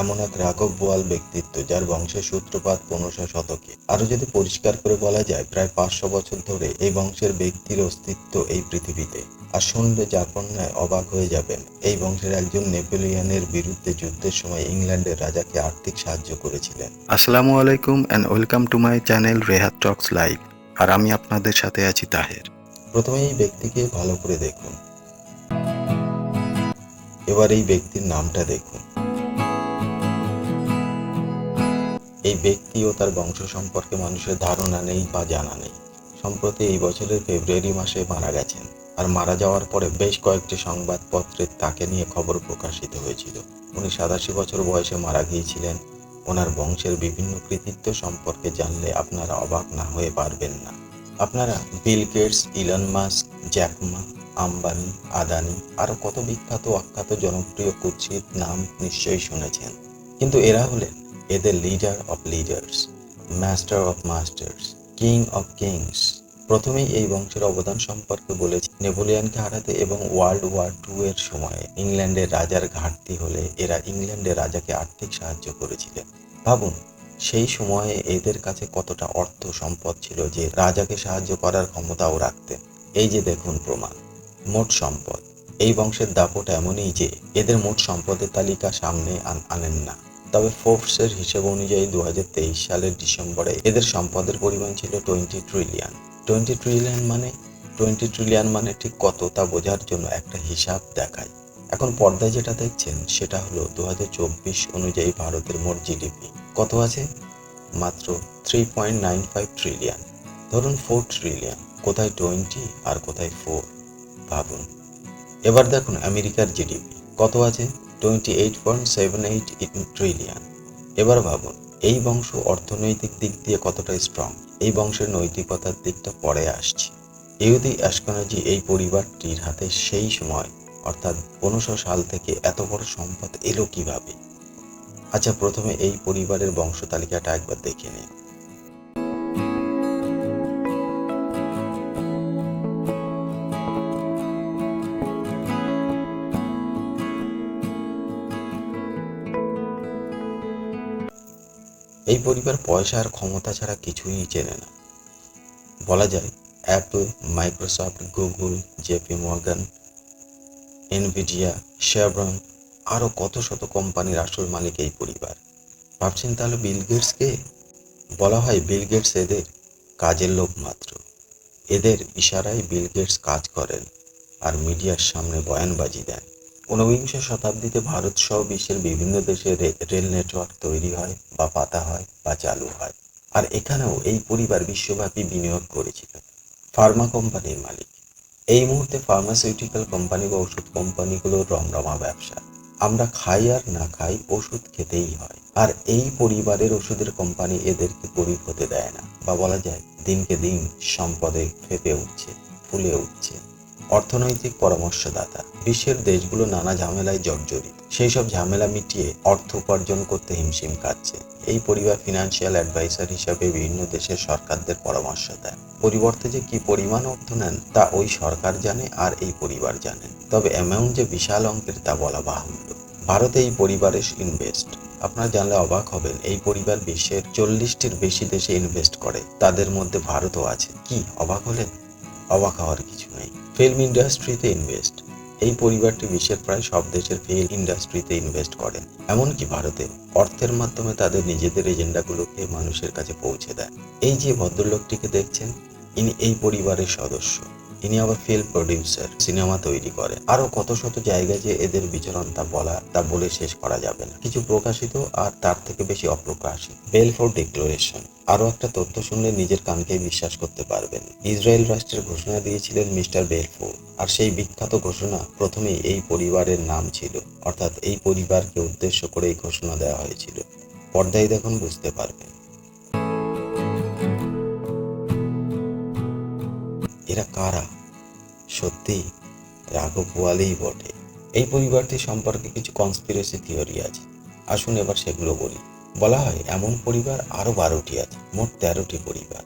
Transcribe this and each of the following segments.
এমন এক রাঘব বোয়াল ব্যক্তিত্ব যার বংশের সূত্রপাত পনেরোশো শতকে। আরও যদি পরিষ্কার করে বলা যায় প্রায় পাঁচশো বছর ধরে এই বংশের ব্যক্তির অস্তিত্ব এই পৃথিবীতে। আর শুনলে যাপন ন্যায় অবাক হয়ে যাবেন এই বংশের একজন নেপোলিয়নের বিরুদ্ধে যুদ্ধের সময় ইংল্যান্ডের রাজাকে আর্থিক সাহায্য করেছিলেন। আসসালামু আলাইকুম and welcome to my channel Rehat talks live আর আমি আপনাদের সাথে আছি তাহের। প্রথমে এই ব্যক্তিকে ভালো করে দেখুন। এবার এই ব্যক্তির নামটা দেখুন। এই ব্যক্তি ও তার বংশ সম্পর্কে মানুষের ধারণা নেই বা জানা নেই। সম্প্রতি এই বছরের ফেব্রুয়ারি মাসে মারা গেছেন। আর মারা যাওয়ার পরে বেশ কয়েকটি সংবাদপত্রে তাকে নিয়ে খবর প্রকাশিত হয়েছিল। উনি সাতাশি বছর বয়সে মারা গিয়েছিলেন। ওনার বংশের বিভিন্ন কৃতিত্ব সম্পর্কে জানলে আপনারা অবাক না হয়ে পারবেন না। আপনারা Bill Gates, Elon Musk Jack Ma Ambani, Adani, আরও কত বিখ্যাত অখ্যাত জনপ্রিয় কুৎসিত নাম নিশ্চয়ই শুনেছেন। কিন্তু এরা হলেন এদের leader of leaders master of masters king of kings প্রথমেই এই বংশের অবদান সম্পর্কে বলেছি। নেপোলিয়নকে হারাতে এবং ওয়ার্ল্ড ওয়ার টু এর সময়ে ইংল্যান্ডের রাজার ঘাটতি হলে এরা ইংল্যান্ডের রাজাকে আর্থিক সাহায্য করেছিলেন। ভাবুন, সেই সময়ে এদের কাছে কতটা অর্থ সম্পদ ছিল যে রাজাকে সাহায্য করার ক্ষমতাও রাখতেন। এই যে দেখুন প্রমাণ, মোট সম্পদ। এই বংশের দাপট এমনই যে এদের মোট সম্পদের তালিকা সামনে আনেন না। তবে ফোর্বসের হিসেব অনুযায়ী দু হাজার তেইশ সালের ডিসেম্বরে এদের সম্পদের পরিমাণ ছিল টোয়েন্টি ট্রিলিয়ন। টোয়েন্টি ট্রিলিয়ন মানে টোয়েন্টি ট্রিলিয়ন মানে ঠিক কত তা বোঝার জন্য একটা হিসাব দেখায়। এখন পর্দায় যেটা দেখছেন, সেটা হলো দু হাজার চব্বিশ অনুযায়ী ভারতের মোট জিডিপি। কত আছে? মাত্র three point nine five trillion. ধরুন ফোর ট্রিলিয়ন, কোথায় টোয়েন্টি আর কোথায় ফোর, ভাবুন। এবার দেখুন আমেরিকার জিডিপি, কত আছে? Twenty eight point seven eight trillion এবার ভাবুন, এই বংশ অর্থনৈতিক দিক দিয়ে কতটা স্ট্রং এই বংশের নৈতিকতার দিকটা পরে আসছে। ইহুদি অ্যাশকনাজি এই পরিবারটির হাতে সেই সময়, অর্থাৎ পনেরোশো সাল থেকে এত বড় সম্পদ এলো কীভাবে? আচ্ছা প্রথমে এই পরিবারের বংশ তালিকাটা একবার দেখে নিন এই পরিবার পয়সা আর ক্ষমতা ছাড়া কিছুই চেনে না। বলা যায় Apple Microsoft Google JP Morgan Nvidia Chevron আরও কত শত কোম্পানির আসল মালিক এই পরিবার। ভাবছেন তাহলে বিল গেটসকে বলা হয় বিল গেটস এদের কাজের লোক মাত্র। এদের ইশারায় বিল গেটস কাজ করেন আর মিডিয়ার সামনে বয়ানবাজি দেন। ঊনবিংশ শতাব্দীতে ভারত সহ বিশ্বের বিভিন্ন দেশে রেল নেটওয়ার্ক তৈরি হয় বা পাতা হয় বা চালু হয়। আর এখানেও এই পরিবার বিশ্বব্যাপী বিনিয়োগ করেছিল। ফার্মা কোম্পানির মালিক। এই মুহূর্তে ফার্মাসিউটিক্যাল কোম্পানি বা ওষুধ কোম্পানিগুলোর রমরমা ব্যবসা। আমরা খাই আর না খাই ওষুধ খেতেই হয়। আর এই পরিবারের ওষুধের কোম্পানি এদেরকে গরিব হতে দেয় না। বা বলা যায়, দিনকে দিন সম্পদে ফেপে উঠছে, ফুলে উঠছে। অর্থনৈতিক পরামর্শদাতা। বিশ্বের দেশগুলো নানা ঝামেলায় জর্জরিত। সেই সব ঝামেলা মিটিয়ে অর্থ উপার্জন করতে হিমশিম কাটছে এই পরিবার ফিনান্সিয়াল অ্যাডভাইসার হিসাবে বিভিন্ন দেশের সরকারদের পরামর্শ দেয়। পরিবর্তে যে কি পরিমাণ অর্থ নেন, তা ওই সরকার জানে আর এই পরিবার জানেন তবে অ্যামাউন্ট যে বিশাল অঙ্কের, তা বলা বাহুল্য। ভারতে এই পরিবারের ইনভেস্ট আপনারা জানলে অবাক হবেন, এই পরিবার বিশ্বের চল্লিশটির বেশি দেশে ইনভেস্ট করে। তাদের মধ্যে ভারতও আছে। কি, অবাক হলেন? অবাক হওয়ার কিছু ফিল্ম ইন্ডাস্ট্রিতে ইনভেস্ট এই পরিবারটি বিশ্বের প্রায় সব দেশের ফিল্ম ইন্ডাস্ট্রিতে ইনভেস্ট করেন, এমনকি ভারতে। অর্থের মাধ্যমে তাদের নিজেদের এজেন্ডাগুলোকে মানুষের কাছে পৌঁছে দেয়। এই যে ভদ্রলোকটিকে দেখছেন, ইনি এই পরিবারের সদস্য। ইনি আবার ফিল্ম প্রডিউসার সিনেমা তৈরি করে। আরও কত শত জায়গায় যে এদের বিচরণ তা বলা, তা বলে শেষ করা যাবে না। কিছু প্রকাশিত আর তার থেকে বেশি অপ্রকাশিত। Balfour declaration. আরও একটা তথ্য শুনলে নিজের কানকে বিশ্বাস করতে পারবেন। ইসরায়েল রাষ্ট্রের ঘোষণা দিয়েছিলেন মিস্টার বেলফোর আর সেই বিখ্যাত ঘোষণা প্রথমেই এই পরিবারের নাম ছিল। অর্থাৎ এই পরিবারকে উদ্দেশ্য করে এই ঘোষণা দেওয়া হয়েছিল। পর্দায় দেখুন, বুঝতে পারবেন। এরা কারা? সত্যি রাঘব বোয়ালেই বটে। এই পরিবারটি সম্পর্কে কিছু কনস্পিরেসি থিওরি আছে। আসুন এবার সেগুলো বলি। বলা হয়, এমন পরিবার আরও বারোটি আছে, মোট তেরোটি পরিবার।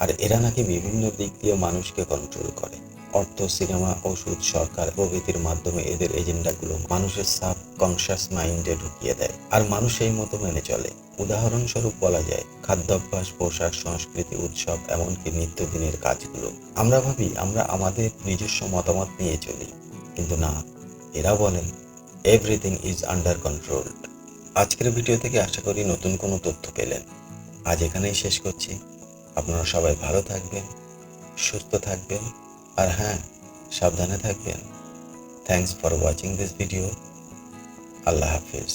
আর এরা নাকি বিভিন্ন দিক দিয়ে মানুষকে কন্ট্রোল করে। অর্থ, সিনেমা, ওষুধ, সরকার প্রভৃতির মাধ্যমে এদের এজেন্ডাগুলো মানুষের সাব কনসাস মাইন্ডে ঢুকিয়ে দেয়। আর মানুষ এই মতো মেনে চলে। উদাহরণস্বরূপ বলা যায়, খাদ্যাভ্যাস, পোশাক, সংস্কৃতি, উৎসব, এমনকি নিত্যদিনের কাজগুলো। আমরা ভাবি, আমরা আমাদের নিজস্ব মতামত নিয়ে চলি। কিন্তু না, এরা বলেন এভরিথিং ইজ আন্ডার কন্ট্রোলড আজকের ভিডিও থেকে আশা করি নতুন কোনো তথ্য পেলেন। আজ এখানেই শেষ করছি। আপনারা সবাই ভালো থাকবেন, সুস্থ থাকবেন। আর হ্যাঁ সাবধানে থাকবেন। Thanks for watching this video Allah Hafiz.